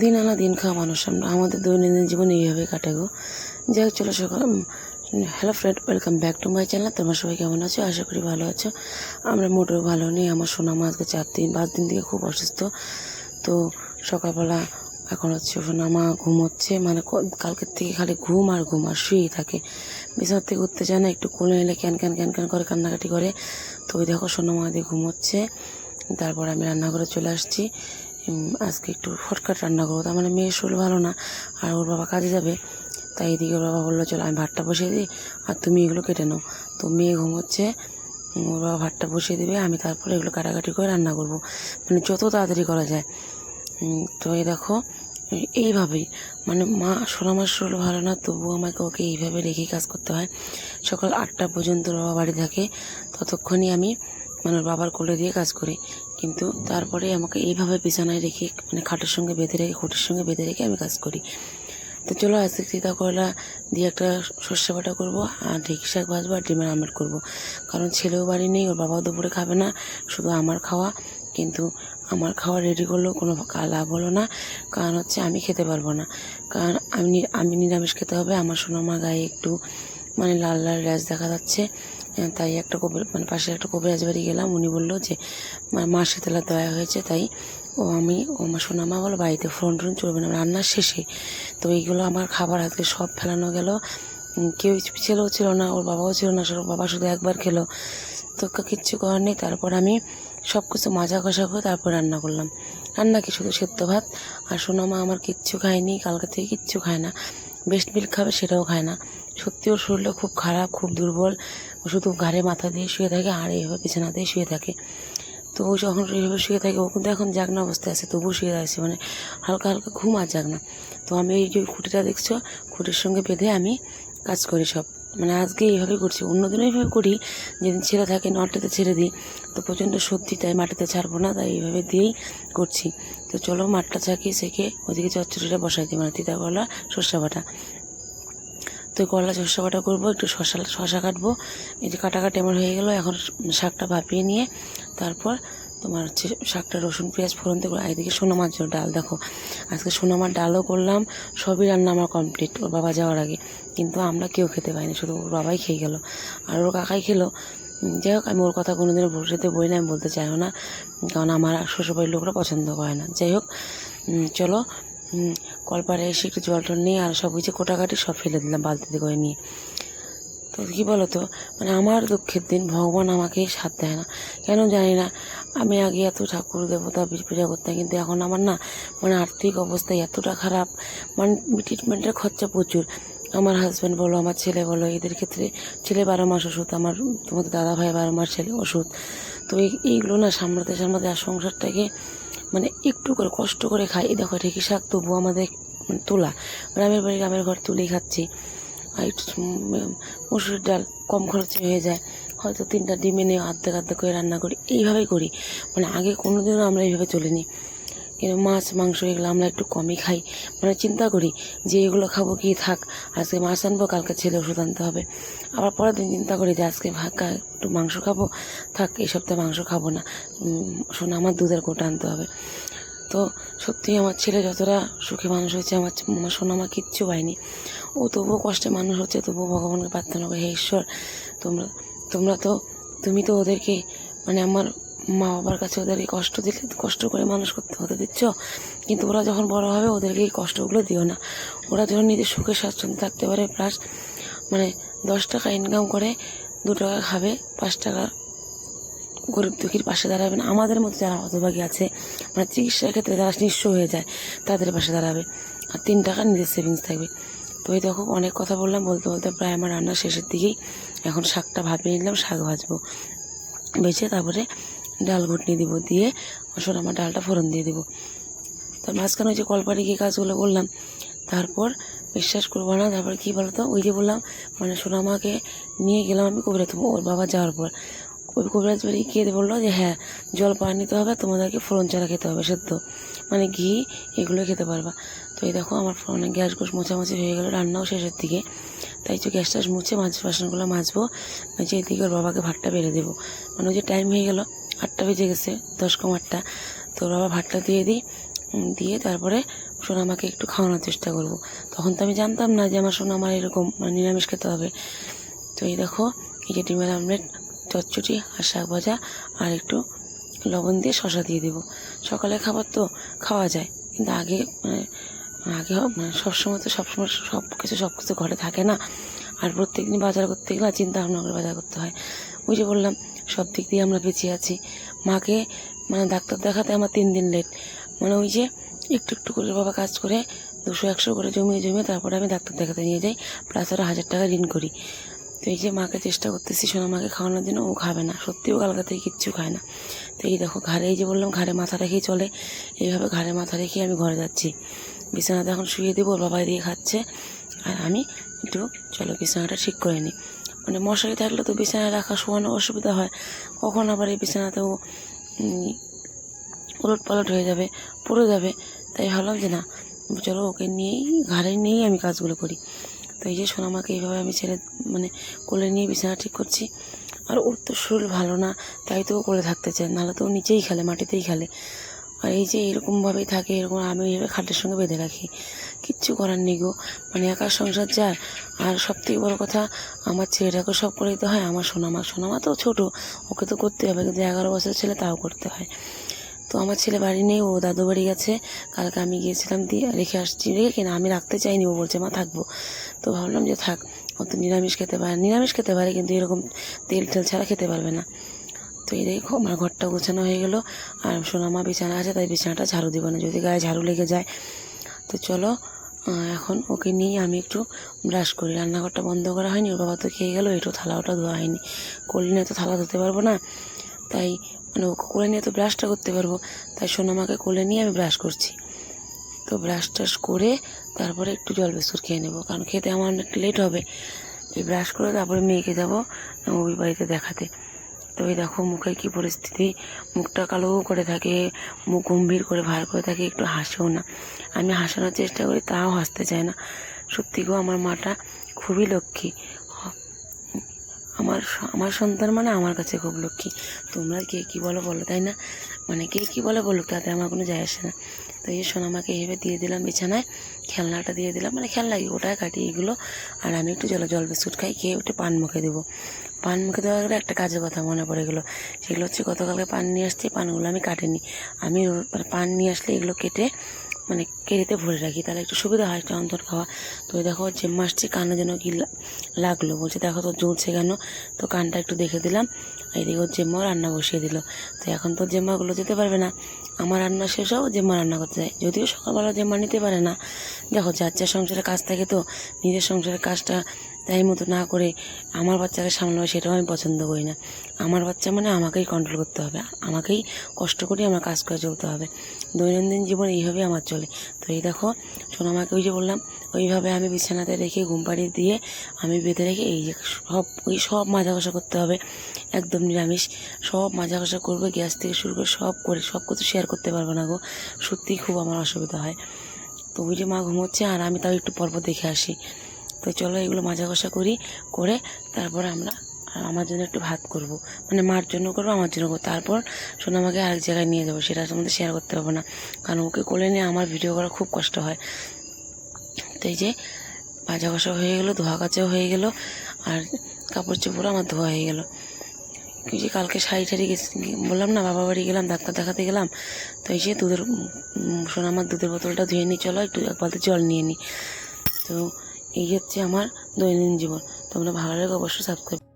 দিন আনা দিন খাওয়া মানুষ। আমরা আমাদের দৈনন্দিন জীবন এইভাবে কাটে গো যাই হোক, চলো সকাল hello friend welcome back to my channel তোমরা সবাই কেমন আছো? আশা করি ভালো আছো। আমরা মোটেও ভালো নেই। আমার সোনা আজকে চার দিন পাঁচ দিন থেকে খুব অসুস্থ। তো সকালবেলা এখন হচ্ছে সোনা মা ঘুমোচ্ছে মানে কালকের থেকে খালি ঘুম আর ঘুম, আর শুয়েই থাকে। বিছানার থেকে উঠতে চায় না, একটু কোলে এলে ক্যান ক্যান ক্যান ক্যান করে কান্নাকাটি করে। তো ওই দেখো সোনা মা দিয়ে ঘুমোচ্ছে তারপর আমি রান্নাঘরে চলে আসছি। আজকে একটু ফটকাট রান্না করব, তার মানে মেয়ের শরীর ভালো না, আর ওর বাবা কাজে যাবে, তাই এদিকে ওর বাবা বলল, চলো, আমি ভাতটা বসিয়ে দিই, আর তুমি এগুলো কেটে নাও। তো মেয়ে ঘুমোচ্ছে ওর বাবা ভাতটা বসিয়ে দেবে, আমি তারপরে এগুলো কাটাকাটি করে রান্না করব মানে যত তাড়াতাড়ি করা যায়। তো এই দেখো, এইভাবেই মানে মা সোনামার শরীর ভালো না, তবুও আমাকে ওকে এইভাবে রেখে কাজ করতে হয়। সকাল আটটা পর্যন্ত বাবা বাড়ি থাকে, ততক্ষণই আমি মানে বাবার কোলে দিয়ে কাজ করি। কিন্তু তারপরে আমাকে এইভাবে বিছানায় রেখে মানে খাটের সঙ্গে বেঁধে রেখে, খুঁটির সঙ্গে বেঁধে রেখে আমি কাজ করি। তো চলো আজকে চিতা করলা দিয়ে একটা সর্ষে বাটা করব, আর ঢেঁকি শাক ভাজবো, আর ডিমের আমলেট করব। কারণ ছেলেও বাড়ি নেই, ওর বাবাও দুপুরে খাবে না, শুধু আমার খাওয়া। কিন্তু আমার খাওয়া রেডি করলেও কোনো লাভ হলো না। কারণ হচ্ছে আমি খেতে পারব না। কারণ আমি আমি নিরামিষ খেতে হবে, আমার সোনামা গায়ে একটু মানে লাল লাল র্যাশ দেখা যাচ্ছে। তাই একটা কবির মানে পাশে একটা কবিরাজ বাড়ি গেলাম, উনি বলল যে, মা- শীতলা দেওয়া হয়েছে, তাই ও আমি, ও আমার সোনামা বলো, বাড়িতে ফোন টোন চলবে না রান্নার শেষে। তো এইগুলো আমার খাবার আজকে সব ফেলানো গেল। কেউ ছেলেও ছিল না, ওর বাবাও ছিল না বাবা শুধু একবার খেলো। তো কিচ্ছু করার নেই, তারপর আমি সব কিছু মাজা কষা করে তারপর রান্না করলাম। রান্না কি শুধু সেদ্ধ ভাত আর সোনামা আমার কিচ্ছু খায়নি, কালকে থেকে কিচ্ছু খায় না। বেস্ট মিল্ক খাবে, সেটাও খায় না। সত্যি ওর শরীরটা খুব খারাপ, খুব দুর্বল। ও শুধু ঘাড়ে মাথা দিয়ে শুয়ে থাকে আর এইভাবে বিছানাতেই শুয়ে থাকে। তো ও যখন এইভাবে শুয়ে থাকে, ও কিন্তু এখন জাগনা অবস্থায় আছে, তবুও শুয়ে আছে মানে হালকা হালকা ঘুম আর জাগনা। তো আমি এই যে খুঁটিটা দেখছ, খুঁটির সঙ্গে বেঁধে আমি কাজ করি সব। মানে আজকে এইভাবে করছি অন্য অন্যদিনও এইভাবে করি, যেদিন ছেড়ে থাকে নটাতে ছেড়ে দিই। তো প্রচণ্ড সত্যি তাই মাটিতে ছাড়বো না, তাই এইভাবে দিয়েই করছি। তো চলো মাঠটা চাকিয়ে সেকে ওদিকে চচ্চড়িটা বসাই দিই মানে তিতা সর্ষে বাটা। তো করলা সর্ষে কাটা করব, একটু শশা শশা কাটবো। এই যে কাটাকাটি আমার হয়ে গেলো, এখন শাকটা ভাপিয়ে নিয়ে তারপর তোমার হচ্ছে শাকটা রসুন, পেঁয়াজ ফোড়ন দিয়ে করে এদিকে সোনা মাছ ডাল, দেখো। আজকে সোনা মাছ ডালও করলাম, সবই রান্না আমার কমপ্লিট ওর বাবা যাওয়ার আগে। কিন্তু আমরা কেউ খেতে পাইনি, শুধু ওর বাবাই খেয়ে গেল। আর ওর কাকাই খেলো। যাই হোক, আমি ওর কথা কোনোদিনও ভবিষ্যতে বই না, আমি বলতে চাইও না। কারণ আমার শ্বশুরবাড়ির লোকরা পছন্দ করে না। যাই হোক চলো কলপাড়ে এসে একটু জল টল নিয়ে আর সব কিছু কোটাকাটি সব ফেলে দিলাম বালতিতে করে নিয়ে। তো কী বলো তো মানে আমার দুঃখের দিন, ভগবান আমাকে সাথ দেয় না। কেন জানি না, আমি আগে এত ঠাকুর দেবতা পূজা করতাম, কিন্তু এখন আমার না মানে আর্থিক অবস্থা এতটা খারাপ মানে ট্রিটমেন্টের খরচা প্রচুর। আমার হাজব্যান্ড বলো, আমার ছেলে বলো, এদের ক্ষেত্রে ছেলে বারো মাস ওষুধ, আমার তোমাদের দাদা ভাই বারো মাস ছেলে ওষুধ। তো এই, এইগুলো না সামলাতে সামলাতে আর সংসারটাকে মানে একটু করে কষ্ট করে খাই এই দেখো, ঢেকি শাক তবু আমাদের মানে তোলা। গ্রামের বাড়ি গ্রামের ঘর তুলেই খাচ্ছি। আর একটু মসুর ডাল কম খরচে হয়ে যায়। হয়তো তিনটা ডিমে নিয়ে আর্ধেক আর্ধেক করে রান্না করি। এইভাবেই করি। মানে আগে কোনো দিনও আমরা এইভাবে চলিনি। কিন্তু মাছ, মাংস এগুলো আমরা একটু কমই খাই। মানে চিন্তা করি যে এগুলো খাব কি থাক, আজকে মাছ আনব, কালকে ছেলে ওষুধ আনতে হবে। আবার পরের দিন চিন্তা করি যে আজকে ভাগ্যা একটু মাংস খাব। থাক, এই সপ্তাহে মাংস খাব না। শোনো, আমার দুধের কোটা আনতে হবে। তো সত্যি আমার ছেলে যতটা সুখী মানুষ হয়েছে, আমার আমার সোনা আমার কিচ্ছু পায়নি। ও তবুও কষ্টে মানুষ হচ্ছে, তবুও ভগবানকে প্রার্থনা করে, হে ঈশ্বর, তোমরা তোমরা তো, তুমি তো ওদেরকে মানে আমার মা বাবার কাছে ওদেরকে কষ্ট দিলে, কষ্ট করে মানুষ করতে হতে দিচ্ছ। কিন্তু ওরা যখন বড় হবে, ওদেরকে এই কষ্টগুলো দিও না। ওরা যখন নিজের সুখে, স্বাচ্ছন্দ্য থাকতে পারে প্লাস মানে দশ টাকা ইনকাম করে, দু টাকা খাবে, পাঁচ টাকা গরিব দুঃখীর পাশে দাঁড়াবে না। আমাদের মতো যারা হতভাগী আছে মানে চিকিৎসার ক্ষেত্রে যারা নিঃস্ব হয়ে যায়, তাদের পাশে দাঁড়াবে। আর তিন টাকা নিজের সেভিংস থাকবে। তো এই দেখো, অনেক কথা বললাম। বলতে বলতে প্রায় আমার রান্নার শেষের দিকেই। এখন শাকটা ভাপিয়ে নিলাম, শাক ভাজবো। বেছে তারপরে ডাল ঘুটনি দিব দিয়ে আসলে আমার ডালটা ফোড়ন দিয়ে দেবো। তার মাঝখানে ওই যে কলপাড়ি গিয়ে কাজগুলো করলাম তারপর বিশ্বাস করব না, তারপর কী বলতো, ওই যে বললাম মানে সোনামাকে নিয়ে গেলাম আমি কবিরাজ ওর বাবা যাওয়ার পর। ওই কবিরাজ বাড়ি গিয়ে বলল যে হ্যাঁ জল পানি নিতে হবে, তোমাদেরকে ফোড়ন চারা খেতে হবে, সেদ্ধ। মানে ঘি, এগুলো খেতে পারবা। তো এই দেখো, আমার মানে গ্যাস গোস মোছামাছি হয়ে গেলো, রান্নাও শেষের দিকে। তাই তো গ্যাস ট্যাস মুছে মাছ, বাসনগুলো মাজবো যে এদিকে ওর বাবাকে ভাতটা বেড়ে দেবো। মানে ওই যে টাইম হয়ে গেলো আটটা বেজে গেছে, দশ কম আটটা। তো বাবা ভাতটা দিয়ে দিই দিয়ে তারপরে সোনামাকে একটু খাওয়ানোর চেষ্টা করব। তখন তো আমি জানতাম না যে আমার সোনামার এরকম মানে নিরামিষ খেতে হবে। তো এই দেখো, এই যে ডিমের আমলেট, চচ্চড়ি আর শাক ভাজা, আর একটু লবণ দিয়ে শশা দিয়ে দেবো। সকালে খাবার তো খাওয়া যায়, কিন্তু আগে মানে আগে হ- মানে সবসময় তো সবসময় সব কিছু সব কিছু ঘরে থাকে না। আর প্রত্যেক দিন বাজার করতে গেলে চিন্তা ভাবনা করে বাজার করতে হয়। ওই যে বললাম সব দিক দিয়ে আমরা পিছিয়ে আছি। মাকে মানে ডাক্তার দেখাতে আমার তিন দিন লেট মানে ওই যে একটু একটু করে বাবা কাজ করে দুশো, একশো করে জমিয়ে জমিয়ে তারপরে আমি ডাক্তার দেখাতে নিয়ে যাই প্লাস আরও হাজার টাকা ঋণ করি। তো এই যে মাকে চেষ্টা করতেছি সোনা মাকে খাওয়ানোর জন্য, ও খাবে না। সত্যিও কালকা থেকে কিচ্ছু খায় না। তো এই দেখো, ঘাড়ে এই যে বললাম, ঘাড়ে মাথা রেখেই চলে। এইভাবে ঘাড়ে মাথা রেখেই আমি ঘরে যাচ্ছি। বিছানাতে এখন শুয়ে দেবো, ওর বাবা দিয়ে খাচ্ছে। আর আমি একটু, চলো বিছানাটা ঠিক করে নিই। মানে মশারি থাকলে তো বিছানায় রাখা শোয়ানো অসুবিধা হয়। কখন আবার এই বিছানাতেও উলট পালট হয়ে যাবে, পড়ে যাবে। তাই ভাবলাম যে না, চলো ওকে নিয়েই, ঘাড়ে নিয়েই আমি কাজগুলো করি। তো এই যে সোনামাকে এইভাবে আমি ছেড়ে মানে কোলে নিয়ে বিছানা ঠিক করছি। আর ওর তো শরীর ভালো না, তাই তো কোলে থাকতে চায়, নাহলে তো নিচেই খেলে, মাটিতেই খেলে। আর এই যে এরকমভাবেই থাকে, এরকম আমি এইভাবে খাটের সঙ্গে বেঁধে রাখি। কিচ্ছু করার নেই গো। মানে একার সংসার যার আর সব থেকে বড়ো কথা, আমার ছেলেটাকে সব করে দিতে হয়, আমার সোনামা। সোনামা তো ছোটো, ওকে তো করতে হবে, কিন্তু এগারো বছর ছেলে তাও করতে হয়। তো আমার ছেলে বাড়ি নেই, ও দাদু বাড়ি গেছে। কালকে আমি গিয়েছিলাম দিয়ে রেখে আসছি। রেখে কিনা আমি রাখতে চাইনি, ও বলছে, মা, থাকব। তো ভাবলাম যে থাক, ও তো নিরামিষ খেতে পারে। নিরামিষ খেতে পারে, কিন্তু এরকম তেল টেল ছাড়া খেতে পারবে না। তো এই দেখো, আমার ঘরটা গোছানো হয়ে গেলো। আর সোনামা বিছানা আছে, তাই বিছানাটা ঝাড়ু দিব না, যদি গায়ে ঝাড়ু লেগে যায়। তো চলো এখন ওকে নিয়ে আমি একটু ব্রাশ করি। রান্নাঘরটা বন্ধ করা হয়নি, ওর বাবা তো খেয়ে গেলো একটু থালা ওটা ধোয়া হয়নি। করলি তো থালা ধুতে পারব না। তাই মানে ওকে কোলে নিয়ে তো ব্রাশটা করতে পারব। তাই সোনামাকে কোলে নিয়ে আমি ব্রাশ করছি। তো ব্রাশ টাশ করে তারপরে একটু জল বিস্কুট খেয়ে নেব, কারণ খেতে আমার অনেক লেট হবে। এই ব্রাশ করে তারপরে মেয়েকে যাব ওই বাড়িতে দেখাতে। তো ওই দেখো মুখের কি পরিস্থিতি। মুখটা কালো করে থাকে, মুখ গম্ভীর করে, ভার করে থাকে, একটু হাসেও না। আমি হাসানোর চেষ্টা করি, তাও হাসতে চায় না। সত্যি গো, আমার মাটা খুবই লক্ষ্মী। আমার আমার সন্তান মানে আমার কাছে খুব লক্ষ্মী। তোমরা কে কী বলো বলো, তাই না? মানে কে কী বলে বলুক, তাতে আমার কোনো যায় আসে না। তো এই সোনামাকে এইভাবে দিয়ে দিলাম বিছানায়, খেলনাটা দিয়ে দিলাম মানে খেলনা কি ওটাই কাটি এগুলো। আর আমি একটু জল জল বিস্কুট খাই, খেয়ে একটু পান মুখে দেবো। পান মুখে দেওয়া গেলে একটা কাজের কথা মনে পড়ে গেলো। সেগুলো হচ্ছে গতকালকে পান নিয়ে আসছি, পানগুলো আমি কাটিনি। আমি মানে পান নিয়ে আসলে এগুলো কেটে মানে কেড়েতে ভরে রাখি, তাহলে একটু সুবিধা হয় অন্তর খাওয়া। তো দেখো যে মাসটি কানে যেন কি লাগল, বলছে দেখো তো জ্বলছে কেন? তো কানটা একটু দেখে দিলাম, এদিকে ওর জেম্মাও রান্না বসিয়ে দিল। তো এখন তো জেম্মাগুলো যেতে পারবে না, আমার রান্না শেষ হও জেম্মা রান্না করতে যায় যদিও সকালবেলা জেম্মা নিতে পারে না। দেখো যার যার সংসারের কাজ থাকে তো, নিজের সংসারের কাজটা তাই মতো না করে আমার বাচ্চাকে সামলাবে সেটাও আমি পছন্দ করি না। আমার বাচ্চা মানে আমাকেই কন্ট্রোল করতে হবে। আমাকেই কষ্ট করে আমার কাজ করে চলতে হবে। দৈনন্দিন জীবন এইভাবে আমার চলে। তো এই দেখো শোনো আমাকে ওই যে বললাম, ওইভাবে আমি বিছানাতে রেখে ঘুম পাড়িয়ে দিয়ে আমি বেঁধে রেখে এই যে সব ওই সব মাজা ঘষা করতে হবে। একদম নিরামিষ। সব মাজা ঘষা করবে, গ্যাস থেকে শুরু করে সব করে, সব কিছু শেয়ার করতে পারব না গো। সত্যিই খুব আমার অসুবিধা হয়। তো ওই যে মা ঘুমোচ্ছে, আর আমি তাও একটু পরপর দেখে আসি। তো চলো এগুলো মাজা ঘষা করি, করে তারপর আমরা আর আমার জন্য একটু ভাত করব। মানে মার জন্য করব, আমার জন্য করব। তারপর সোনামাকে আরেক জায়গায় নিয়ে যাব, সেটা তোমাদের শেয়ার করতে পারব না। কারণ ওকে কোলে নিয়ে আমার ভিডিও করা খুব কষ্ট হয়। তো এই যে ভাজা কষা হয়ে গেলো, ধোয়া কাচাও হয়ে গেলো, আর কাপড় চোপড় আমার ধোয়া হয়ে গেলো। যে কালকে শাড়ি টাড়ি গেছি, বললাম না বাবা বাড়ি গেলাম, ডাক্তার দেখাতে গেলাম। তো এই যে দুধের সোনামার দুধের বোতলটা ধুয়ে নিই, চলো একটু এক বালতি জল নিয়ে নিই। তো এই হচ্ছে আমার দৈনন্দিন জীবন। তোমরা ভালো লাগে অবশ্যই সাবস্ক্রাইব